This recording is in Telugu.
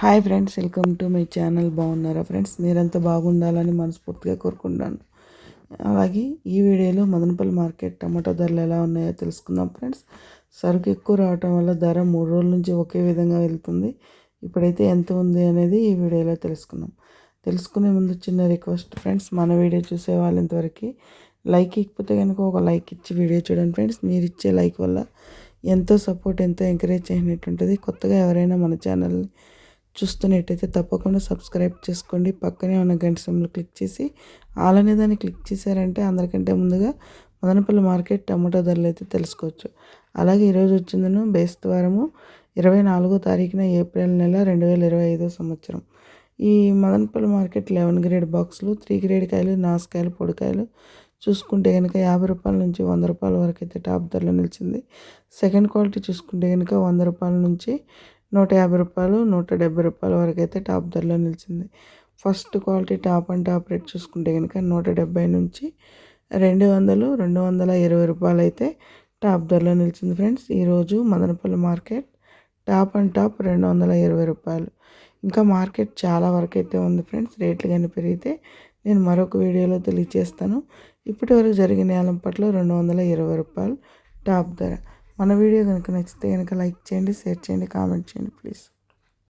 Hi friends welcome to my channel. బాగున్నారా ఫ్రెండ్స్? మీరంతా బాగుండాలని మనస్ఫూర్తిగా కోరుకుంటున్నాను. అలాగే ఈ వీడియోలో మదనపల్లి మార్కెట్ టమాటో ధరలు ఎలా ఉన్నాయో తెలుసుకుందాం ఫ్రెండ్స్. సరుకు ఎక్కువ రావటం వల్ల ధర మూడు రోజుల నుంచి ఒకే విధంగా వెళ్తుంది. ఇప్పుడైతే ఎంత ఉంది అనేది ఈ వీడియోలో తెలుసుకుందాం. తెలుసుకునే ముందు చిన్న రిక్వెస్ట్ ఫ్రెండ్స్ మన వీడియో చూసే వాళ్ళు ఇంతవరకు లైక్ ఇకపోతే కనుక ఒక లైక్ ఇచ్చి వీడియో చూడండి ఫ్రెండ్స్. మీరు ఇచ్చే లైక్ వల్ల ఎంతో సపోర్ట్ ఎంతో ఎంకరేజ్ చేసినట్టుంటుంది కొత్తగా ఎవరైనా మన ఛానల్ని చూస్తున్నట్టయితే తప్పకుండా సబ్స్క్రైబ్ చేసుకోండి. పక్కనే ఉన్న గంట సమయంలో క్లిక్ చేసి ఆలనే దాన్ని క్లిక్ చేశారంటే అందరికంటే ముందుగా మదనపల్లి మార్కెట్ టమాటో ధరలు అయితే తెలుసుకోవచ్చు. అలాగే ఈరోజు వచ్చిందను బేస్తవారము ఇరవై నాలుగో తారీఖున ఏప్రిల్ నెల రెండు వేల ఇరవై ఐదో సంవత్సరం. ఈ మదనపల్లి మార్కెట్ లెవెన్ గ్రేడ్ బాక్సులు త్రీ గ్రేడ్ కాయలు నాసుకాయలు పొడికాయలు చూసుకుంటే కనుక యాభై రూపాయల నుంచి వంద రూపాయల వరకు అయితే టాప్ ధరలో నిలిచింది. సెకండ్ క్వాలిటీ చూసుకుంటే కనుక వంద రూపాయల నుంచి నూట యాభై రూపాయలు నూట డెబ్బై రూపాయల వరకు అయితే టాప్ ధరలో నిలిచింది. First quality top and top rate చూసుకుంటే కనుక నూట డెబ్బై నుంచి రెండు వందలు రెండు వందల ఇరవై రూపాయలు అయితే టాప్ ధరలో నిలిచింది ఫ్రెండ్స్. ఈరోజు Madanapalle market top and top రెండు వందల ఇరవై రూపాయలు. ఇంకా మార్కెట్ చాలా వరకు అయితే ఉంది ఫ్రెండ్స్. రేట్లు కానీ పెరిగితే నేను మరొక వీడియోలో తెలియజేస్తాను. ఇప్పటి వరకు జరిగిన ఏలం పట్ల రెండు వందల ఇరవై రూపాయలు టాప్ ధర. మన వీడియో కనుక నచ్చితే కనుక లైక్ చేయండి షేర్ చేయండి కామెంట్ చేయండి ప్లీజ్